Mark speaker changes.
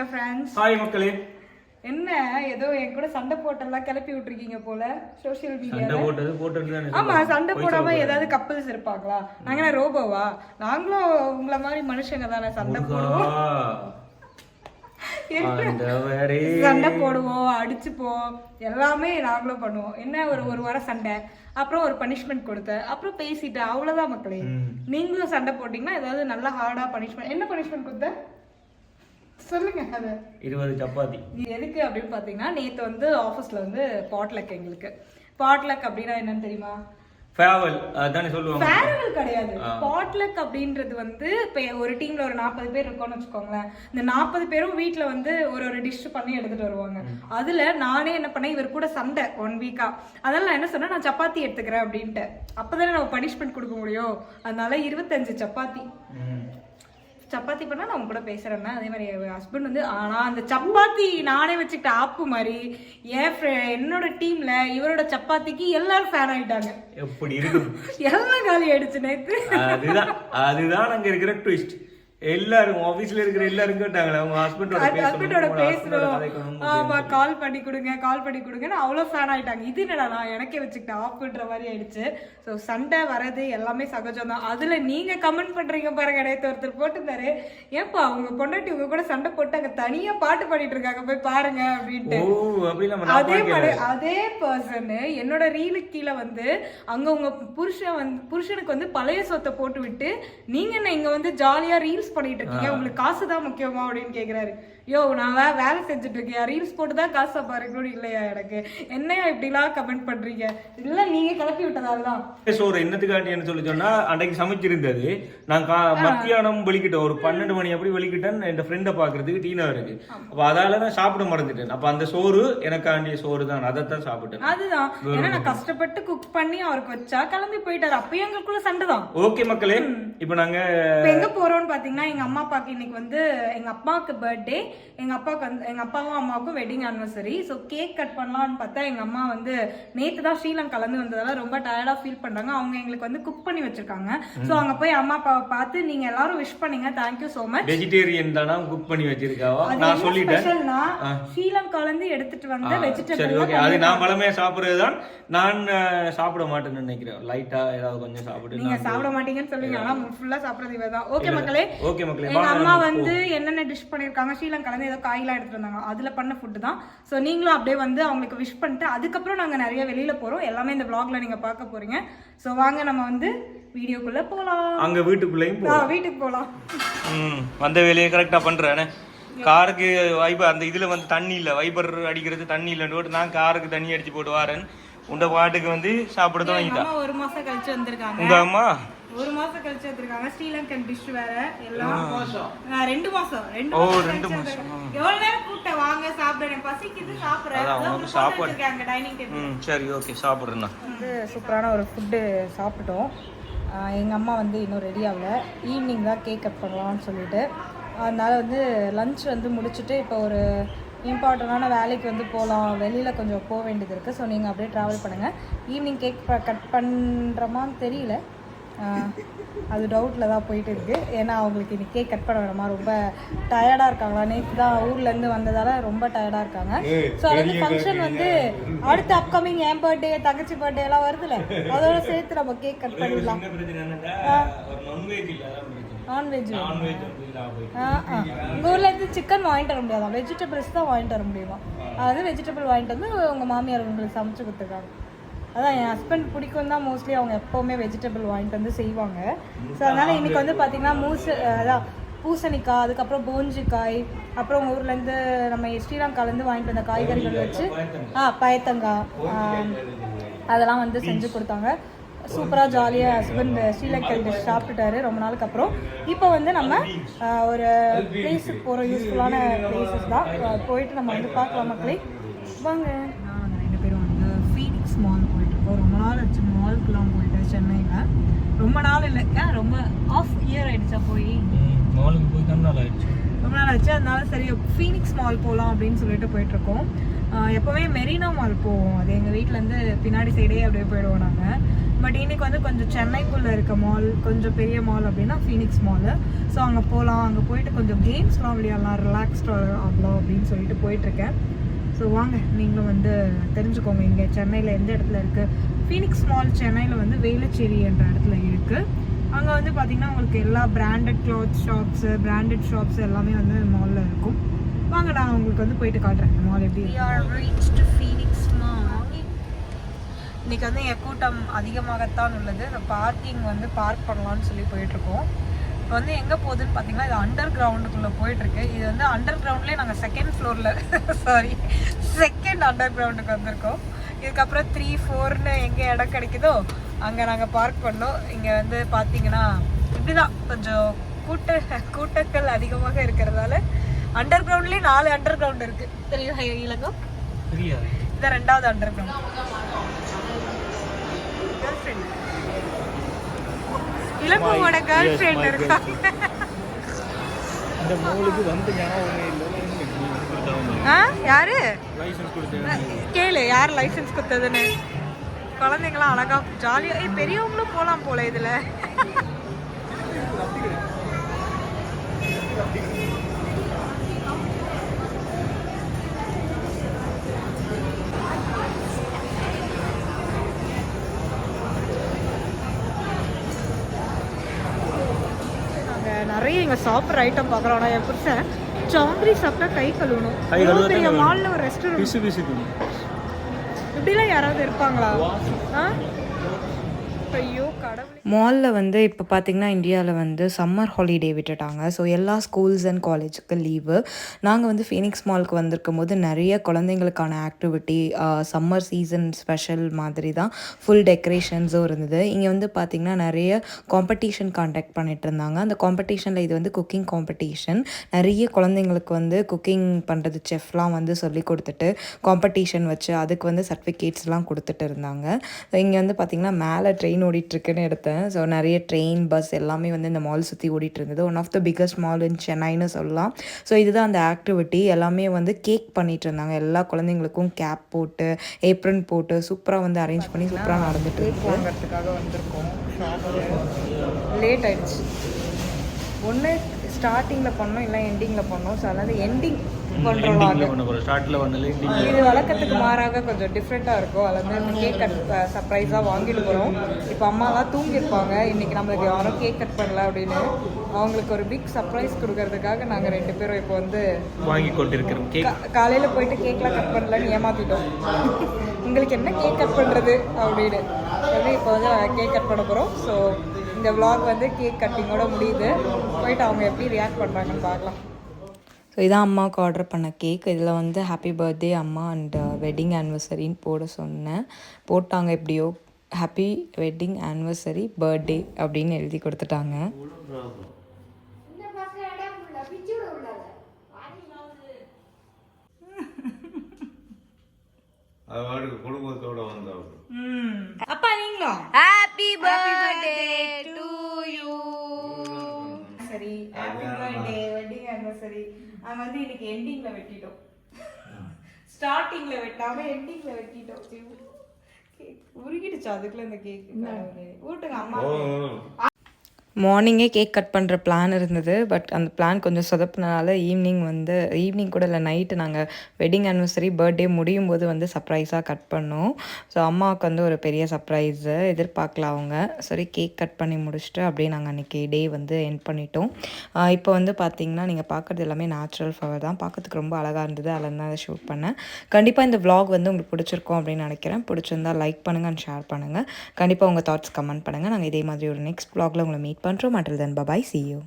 Speaker 1: Dear friends
Speaker 2: hi மக்களே.
Speaker 1: என்ன ஏதோ என் கூட சண்டை போட்டெல்லாம் கிளப்பி விட்டுருக்கீங்க போல சோஷியல்
Speaker 2: தானே
Speaker 1: ஆமா. சண்டை போடாம. ஏதாவது கப்பல்ஸ் இருப்பாங்களா? நாங்க ரோபோவா? நாங்களும் உங்கள மாதிரி மனுஷங்க தானே சண்டை போடுவோம். சண்டை போடுவோம் அடிச்சுப்போம். எல்லாமே நாங்களும் பண்ணுவோம். என்ன ஒரு ஒரு வாரம் சண்டை அப்புறம் ஒரு பனிஷ்மெண்ட் கொடுத்தேன் அப்புறம் பேசிட்டு அவ்வளவுதான் மக்களே. நீங்களும் சண்டை போட்டீங்கன்னா ஏதாவது நல்லா ஹார்டா பனிஷ்மெண்ட் என்ன பனிஷ்மெண்ட் கொடுத்த? சொல்லுங்க
Speaker 2: இருபது சப்பாத்தி.
Speaker 1: எதுக்கு அப்படின்னு பார்த்தீங்கன்னா நேற்று வந்து ஆஃபீஸில் வந்து பாட்லக் எங்களுக்கு. பாட்லக் அப்படின்னா என்னன்னு தெரியுமா?
Speaker 2: ஃபேவல் அதானே சொல்லுவாங்க.
Speaker 1: ஃபேரவல் கிடையாது. பாட்லக் அப்படின்றது வந்து இப்போ ஒரு டீம்ல ஒரு நாற்பது பேர் இருக்கோம்னு வச்சுக்கோங்களேன். இந்த நாற்பது பேரும் வீட்ல வந்து ஒரு ஒரு டிஷ் பண்ணி எடுத்துட்டு வருவாங்க. அதுல நானே என்ன பண்ணேன் இவர் கூட சண்டை ஒன் வீக்கா அதனால நான் என்ன சொன்னேன் நான் சப்பாத்தி எடுத்துக்கிறேன் அப்படின்ட்டு. அப்பதானே நம்ம பனிஷ்மெண்ட் கொடுக்க முடியும். அதனால இருபத்தஞ்சு சப்பாத்தி. சப்பாத்தி பண்ணா நான் உங்க கூட பேசுறேன்னா அதே மாதிரி என் ஹஸ்பண்ட் வந்து ஆனா அந்த சப்பாத்தி நானே வச்சுக்கிட்ட ஆப்பு மாதிரி என் என்னோட டீம்ல இவரோட சப்பாத்திக்கு எல்லாரும் ஃபேன் ஆயிட்டாங்க.
Speaker 2: எப்படி இருக்கும்?
Speaker 1: எல்லாம் காலி ஆயிடுச்சு நேத்து.
Speaker 2: அதுதான் அதுதான் அங்க இருக்கிற ட்விஸ்ட் எல்லாரும் ஆபீஸ்ல இருக்கிற எல்லாரும் கேட்டாங்களே அவங்க ஹஸ்பண்டோட
Speaker 1: ஹஸ்பண்டோட
Speaker 2: பேசணும்
Speaker 1: ஆமா கால் பண்ணி கொடுங்க கால் பண்ணி கொடுங்கன்னு அவ்வளோ ஃபேன் ஆயிட்டாங்க. இது என்னடா நான் எனக்கே வச்சுக்கிட்டேன் ஆஃப்ன்ற மாதிரி ஆயிடுச்சு. ஸோ சண்டை வரது எல்லாமே சகஜம் தான். அதுல நீங்க கமெண்ட் பண்றீங்க பாருங்க நேத்து ஒருத்தர் போட்டிருந்தாரு. ஏப்பா உங்க பொண்டாட்டி உங்க கூட சண்டை போட்டு அங்க தனியா பாட்டு பாடிட்டு இருக்காங்க போய் பாருங்க அப்படின்ட்டு. அதே மாதிரி அதே பர்சன் என்னோட ரீலுக்கு கீழே வந்து அங்க உங்க புருஷன் வந்து புருஷனுக்கு வந்து பழைய சொத்தை போட்டு விட்டு நீங்க என்ன இங்க வந்து ஜாலியா ரீல்ஸ் பண்ணிட்டு இருக்கீங்க. உங்களுக்கு காசு தான் முக்கியமா அப்படின்னு கேக்குறாரு. யோ நான் வேலை செஞ்சுட்டு இருக்கேன். ரீல்ஸ் போட்டு தான் காசு சம்பாதிக்கணும் இல்லையா எனக்கு? என்னையா இப்படிலாம் கமெண்ட் பண்றீங்க? இல்ல நீங்க கிளப்பி விட்டதால தான்.
Speaker 2: சோறு என்னத்துக்காட்டின்னு சொல்லி சொன்னா அன்றைக்கு சமைச்சிருந்தது. நான் மத்தியானம் வெளிக்கிட்டேன். ஒரு பன்னெண்டு மணி அப்படி வெளிக்கிட்டேன் என் ஃப்ரெண்டை பாக்குறதுக்கு டீனா இருக்கு. அப்ப அதால நான் சாப்பிட மறந்துட்டேன். அப்ப அந்த சோறு எனக்காண்டிய சோறு தான். அதைத்தான் சாப்பிட்டேன்.
Speaker 1: அதுதான். ஏன்னா நான் கஷ்டப்பட்டு குக் பண்ணி அவருக்கு வச்சா கிளம்பி போயிட்டாரு. அப்பயும் எங்களுக்குள்ள சண்டை தான்.
Speaker 2: ஓகே மக்களே. இப்ப நாங்க
Speaker 1: எங்க போறோம்னு பாத்தீங்கன்னா எங்க அம்மா அப்பாக்கு இன்னைக்கு வந்து எங்க அப்பாவுக்கு பர்த்டே எங்க அப்பாவுக்கு வந்து எங்க அப்பாவும் அம்மாவுக்கும் wedding anniversary so cake cut பண்ணலாம்னு பார்த்தா எங்க அம்மா வந்து நேத்து தான் கலந்து வந்ததால ரொம்ப டயர்டா ஃபீல் பண்றாங்க அவங்க எங்களுக்கு வந்து குக் பண்ணி வச்சிருக்காங்க. ஸோ அங்க போய் அம்மா அப்பாவை பார்த்து நீங்க எல்லாரும் விஷ் பண்ணீங்க. Thank you so much
Speaker 2: vegetarian தானா குக் பண்ணி வச்சிருக்காவா? நான் சொல்லிட்டேன்.
Speaker 1: ஸ்பெஷல்னா ஸ்ரீலங்கால இருந்து எடுத்துட்டு வந்த
Speaker 2: சரி
Speaker 1: வெஜிடபிள்
Speaker 2: ஓகே அது நான் பழமையா சாப்பிடுறது தான் நான் சாப்பிட மாட்டேன்னு நினைக்கிறேன். லைட்டா ஏதாவது கொஞ்சம் சாப்பிட்டு
Speaker 1: நீங்க
Speaker 2: நான்
Speaker 1: சாப்பிட மாட்டீங்கன்னு சொல்லுங்க ஆனா ஃபுல்லா சாப்பிடுறது இவ தான் ஓகே மக்களே.
Speaker 2: ஓகே மக்களே
Speaker 1: எங்க அம்மா வந்து என்னென்ன டிஷ் பண்ணிருக்காங்க? ஸ்ரீலங்கால ஏதோ காயெல்லாம் எடுத்துட்டு வந்தாங்க. அதுல பண்ண ஃபுட்டு தான். சோ நீங்களும் அப்படியே வந்து அவங்களுக்கு விஷ் பண்ணிட்டு அதுக்கப்புறம் நாங்க நிறைய வெளியில போறோம். எல்லாமே இந்த vlogல நீங்க பார்க்க போறீங்க. சோ வாங்க நம்ம வந்து வீடியோக்குள்ள போலாம்.
Speaker 2: அங்க வீட்டுக்குள்ளேயும் போ
Speaker 1: ஆ, வீட்டுக்கு போலாம்.
Speaker 2: ம் வந்த வேலையை கரெக்டாக பண்ணுறேன் காருக்கு வைபர் அந்த இதில் வந்து தண்ணி இல்லை. வைபர் அடிக்கிறது தண்ணி இல்லைன்னு போட்டு நான் காருக்கு தண்ணி அடிச்சு போட்டு வரேன். உண்ட பாட்டுக்கு வந்து சாப்பிட
Speaker 1: எங்க
Speaker 2: தொடங்கிட்டா.
Speaker 1: அம்மா ஒரு மாசம் கழிச்சு வந்திருக்காங்க.
Speaker 2: உங்க அம்மா?
Speaker 1: ஒரு மாசம் கழிச்சு வந்திருக்காங்க. ஸ்ரீலங்கன் டிஷ் வேற. எல்லாம் ரெண்டு மாசம். ரெண்டு மாசம். எவ்வளவு நேரம் கூப்பிட்டேன்? வாங்க சாப்பிடுறேன். எனக்கு பசிக்குது சாப்பிடுறேன்.
Speaker 2: சாப்பாடு.
Speaker 1: இருக்காங்க டைனிங் டேபிள்
Speaker 2: சரி ஓகே சாப்பிட்றேண்ணா.
Speaker 1: வந்து சூப்பரான ஒரு ஃபுட்டு சாப்பிட்டோம். எங்கள் அம்மா வந்து இன்னும் ரெடி ஆகல. ஈவினிங் தான் கேக் கட் பண்ணலாம்னு சொல்லிட்டு. அதனால் வந்து லஞ்ச் வந்து முடிச்சுட்டு இப்போ ஒரு இம்பார்ட்டண்டான வேலைக்கு வந்து போகலாம் வெளியில் கொஞ்சம் போக வேண்டியது இருக்குது ஸோ நீங்கள் அப்படியே ட்ராவல் பண்ணுங்கள் ஈவினிங் கேக் கட் பண்ணுறோமான்னு தெரியல. அது டவுட்டில் தான் போயிட்டு இருக்கு ஏன்னா அவங்களுக்கு இன்னைக்கு கேக் கட் பண்ண வேணுமா? ரொம்ப டயர்டாக இருக்காங்களா? நேற்று தான் ஊர்லேருந்து வந்ததால் ரொம்ப டயர்டாக இருக்காங்க. ஸோ அது ஃபங்க்ஷன் வந்து அடுத்த அப்கமிங் என் பர்த்டே தங்கச்சி பர்த்டே எல்லாம் வருதுல்ல? அதோட சேர்த்து நம்ம கேக் கட் பண்ணிடலாம்.
Speaker 2: நான்வெஜ் வந்து.
Speaker 1: உங்கள் ஊரில் இருந்து சிக்கன் வாங்கிட்டு வர முடியாதா? வெஜிடபிள்ஸ் தான் வாங்கிட்டு வர முடியுமா? அதாவது வெஜிடபிள் வாங்கிட்டு வந்து உங்கள் மாமியார் உங்களுக்கு சமைச்சு கொடுத்துருக்காங்க. அதான் என் ஹஸ்பண்ட் பிடிக்கும் தான் மோஸ்ட்லி அவங்க எப்போவுமே வெஜிடபிள் வாங்கிட்டு வந்து செய்வாங்க. ஸோ அதனால் இன்னைக்கு வந்து பார்த்தீங்கன்னா மூசு அதான் பூசணிக்காய் அதுக்கப்புறம் போஞ்சிக்காய் அப்புறம் உங்கள் ஊர்லேருந்து நம்ம ஸ்ரீலங்காலேருந்து வாங்கிட்டு வந்த காய்கறிகள் வச்சு ஆ பயத்தங்காய் அதெல்லாம் வந்து செஞ்சு கொடுத்தாங்க. சூப்பராக ஜாலியாக ஹஸ்பண்ட் ஸ்ரீலங்கன் டிஷ் சாப்பிட்டுட்டாரு ரொம்ப நாளுக்கு அப்புறம். இப்போ வந்து நம்ம ஒரு பிளேஸுக்கு போகிற யூஸ்ஃபுல்லான பிளேசஸ் தான். போயிட்டு நம்ம வந்து பார்க்கலாம் மக்களே. வாங்க. நாங்கள் ரெண்டு பேரும் வந்து ஃபீனிக்ஸ் மால் போயிட்டுருக்கோம் ரொம்ப நாள் ஆச்சு மால்க்குலாம் போயிட்டு சென்னையில். ரொம்ப நாள் இல்லை. ஏன் ரொம்ப ஆஃப் இயர் ஆயிடுச்சா போய்?
Speaker 2: மாலுக்கு போய் தான் நல்லா ஆயிடுச்சு.
Speaker 1: ரொம்ப நாள் ஆச்சு. அதனால சரி ஃபீனிக்ஸ் மால் போகலாம் அப்படின்னு சொல்லிட்டு போயிட்டு இருக்கோம் ஆஹ் எப்போவுமே மெரினா மால் போவோம். அது எங்கள் வீட்டிலேருந்து பின்னாடி சைடே அப்படியே போயிடுவோம் நாங்கள் பட் இன்னைக்கு வந்து கொஞ்சம் சென்னைக்குள்ளே இருக்க மால் கொஞ்சம் பெரிய மால் அப்படின்னா ஃபீனிக்ஸ் மாலு ஸோ அங்கே போகலாம் அங்கே போயிட்டு கொஞ்சம் கேம்ஸ்லாம் விளையாடலாம். ரிலாக்ஸ்டாக ஆகலாம் அப்படின்னு சொல்லிட்டு போயிட்டுருக்கேன். ஸோ வாங்க நீங்களும் வந்து தெரிஞ்சுக்கோங்க. இங்கே சென்னையில் எந்த இடத்துல இருக்குது ஃபீனிக்ஸ் மால் சென்னையில் வந்து வேலுச்சேரி என்ற இடத்துல இருக்குது அங்கே வந்து பார்த்தீங்கன்னா உங்களுக்கு எல்லா branded cloth shops branded shops எல்லாமே வந்து மாலில் இருக்கும். வாங்க நான் உங்களுக்கு வந்து போயிட்டு காட்டுறேன். மால் எப்படி ஃபீனிக்ஸ் மால் இன்னைக்கு வந்து என் கூட்டம் அதிகமாகத்தான் உள்ளது. இந்த பார்க்கிங் வந்து பார்க் பண்ணலாம்னு சொல்லி போயிட்டுருக்கோம் இப்போ வந்து எங்கே போகுதுன்னு பார்த்தீங்கன்னா இது அண்டர் கிரவுண்டுக்குள்ளே போயிட்டுருக்கு. இது வந்து அண்டர் கிரவுண்ட்லேயே நாங்கள் செகண்ட் ஃப்ளோரில் சாரி செகண்ட் அண்டர் கிரவுண்டுக்கு வந்திருக்கோம். இதுக்கப்புறம் த்ரீ ஃபோர்னு எங்கே இடம் கிடைக்குதோ அங்கே நாங்கள் பார்க் பண்ணோம். இங்கே வந்து பார்த்தீங்கன்னா இப்படி தான் கொஞ்சம் கூட்ட கூட்டங்கள் அதிகமாக இருக்கிறதால அண்டர் கிரவுண்ட்லேயே நாலு அண்டர் கிரவுண்ட் இருக்குது தெரியும்
Speaker 2: தெரியாது.
Speaker 1: இதான் ரெண்டாவது அண்டர் கிரவுண்ட் இளங்கோவோட கேர்ள் ஃப்ரெண்ட் இருக்கா?
Speaker 2: இந்த மூலுக்கு வந்து ஞாபகம் இல்லை.
Speaker 1: ஆ? யாரு? கேளு யார் லைசென்ஸ் கொடுத்ததுன்னு? குழந்தைங்களாம் அழகா ஜாலியா பெரியவங்களும் போலாம் போல இதுல. இங்க சாப்பிட்ற ஐட்டம் பார்க்குறோம். ஆனால் என் புருஷன் ஜாங்கிரி சாப்பிட்டா கை கழுவணும். இவ்வளோ பெரிய மால்ல ஒரு ரெஸ்டாரண்ட் இப்படிலாம் யாராவது இருப்பாங்களா? ஆ?
Speaker 3: மாலில் வந்து இப்போ பார்த்திங்கன்னா இந்தியாவில் வந்து சம்மர் ஹாலிடே விட்டுட்டாங்க. ஸோ எல்லா ஸ்கூல்ஸ் அண்ட் காலேஜுக்கு லீவு நாங்கள் வந்து ஃபீனிக்ஸ் மாலுக்கு வந்திருக்கும் போது நிறைய குழந்தைங்களுக்கான ஆக்டிவிட்டி சம்மர் சீசன் ஸ்பெஷல் மாதிரி தான் ஃபுல் டெக்கரேஷன்ஸும் இருந்தது. இங்கே வந்து பார்த்திங்கன்னா நிறைய காம்படிஷன் காண்டாக்ட் பண்ணிட்டு இருந்தாங்க. அந்த காம்படிஷனில் இது வந்து குக்கிங் காம்படிஷன் நிறைய குழந்தைங்களுக்கு வந்து குக்கிங் பண்ணுறது செஃப்லாம் வந்து சொல்லி கொடுத்துட்டு காம்படிஷன் வச்சு அதுக்கு வந்து சர்டிஃபிகேட்ஸ்லாம் கொடுத்துட்டு இருந்தாங்க. இங்கே வந்து பார்த்திங்கன்னா மேலே ட்ரெயின் ஓடிட்டுருக்குன்னு எடுத்தேன். ஸோ நிறைய ட்ரெயின் பஸ் எல்லாமே வந்து இந்த மால் சுற்றி ஓடிட்டு இருந்தது one of the biggest mall in சென்னைன்னு சொல்லலாம். ஸோ இதுதான் அந்த ஆக்டிவிட்டி எல்லாமே வந்து கேக் பண்ணிட்டு இருந்தாங்க. எல்லா குழந்தைங்களுக்கும் கேப் போட்டு ஏப்ரன் போட்டு சூப்பராக வந்து அரேஞ்ச் பண்ணி சூப்பராக நடந்துட்டு
Speaker 1: கேக் வந்திருக்கோம். லேட் ஆயிடுச்சு. ஒன்று ஸ்டார்டிங்கில் பண்ணோம் இல்லை எண்டிங்கில் பண்ணோம். ஸோ அதாவது எண்டிங் இது வழக்கத்துக்கு மாறாக கொஞ்சம் டிஃப்ரெண்ட்டாக இருக்கும். அதில் வந்து கேக் கட் சர்ப்ரைஸாக வாங்கிட்டு போகிறோம் இப்போ அம்மாலாம் தூங்கியிருப்பாங்க. இன்றைக்கி நம்மளுக்கு யாரும் கேக் கட் பண்ணல அப்படின்னு. அவங்களுக்கு ஒரு பிக் சர்ப்ரைஸ் கொடுக்கறதுக்காக நாங்கள் ரெண்டு பேரும் இப்போ வந்து
Speaker 2: வாங்கி கொண்டிருக்கிறோம். கேக்
Speaker 1: காலையில் போயிட்டு கேக்லாம் கட் பண்ணலன்னு ஏமாற்றிட்டோம் உங்களுக்கு என்ன கேக் கட் பண்ணுறது அப்படின்னு சொல்லி இப்போ வந்து கேக் கட் பண்ண போகிறோம் ஸோ இந்த vlog வந்து கேக் கட்டிங்கோட முடியுது. போயிட்டு அவங்க எப்படி ரியாக்ட் பண்ணுறாங்கன்னு பார்க்கலாம்.
Speaker 3: ஸோ இதான் அம்மாவுக்கு ஆர்டர் பண்ண கேக் இதில் வந்து ஹாப்பி பர்த்டே அம்மா அண்ட் வெட்டிங் ஆனிவர்சரின்னு போட சொன்னேன். போட்டாங்க எப்படியோ ஹாப்பி வெட்டிங் ஆனிவர்சரி பர்த்டே அப்படின்னு எழுதி கொடுத்துட்டாங்க.
Speaker 1: அப்பா நீங்களும்?
Speaker 4: ஹாப்பி பர்த்டே
Speaker 1: நாங்கள் வந்து இன்னைக்கு எண்டிங்கில் வெட்டிட்டோம். ஸ்டார்டிங்கில் வெட்டாம எண்டிங்கில் வெட்டிட்டோம். கேக் உருகிடுச்சு அதுக்குள்ள இந்த கேக்? ஊட்டுங்க அம்மா.
Speaker 3: மார்னிங்கே கேக் கட் பண்ணுற பிளான் இருந்தது பட் அந்த பிளான் கொஞ்சம் சொதப்பினால ஈவினிங் வந்து ஈவினிங் கூட இல்லை நைட்டு நாங்கள் வெட்டிங் ஆனிவர்சரி பர்த்டே முடியும் போது வந்து சர்ப்ரைஸாக கட் பண்ணோம். ஸோ அம்மாவுக்கு வந்து ஒரு பெரிய சர்ப்ரைஸு எதிர்பார்க்கல அவங்க. சரி கேக் கட் பண்ணி முடிச்சுட்டு அப்படியே நாங்கள் அன்றைக்கி டே வந்து என் பண்ணிட்டோம். இப்போ வந்து பார்த்தீங்கன்னா நீங்கள் பார்க்குறது எல்லாமே நேச்சுரல் ஃப்ளவர் தான். பார்க்கறதுக்கு ரொம்ப அழகாக இருந்தது. அதில் தான் அதை ஷூட் பண்ணேன். கண்டிப்பாக இந்த vlog வந்து உங்களுக்கு பிடிச்சிருக்கும் அப்படின்னு நினைக்கிறேன். பிடிச்சிருந்தா லைக் பண்ணுங்கள் அண்ட் ஷேர் பண்ணுங்கள் கண்டிப்பாக உங்கள் தாட்ஸ் கமெண்ட் பண்ணுங்கள் நாங்கள் இதே மாதிரி ஒரு நெக்ஸ்ட் வ்ளாகில் உங்களை மீட் பண்ணுறோம் மாட்டல் then bye bye see you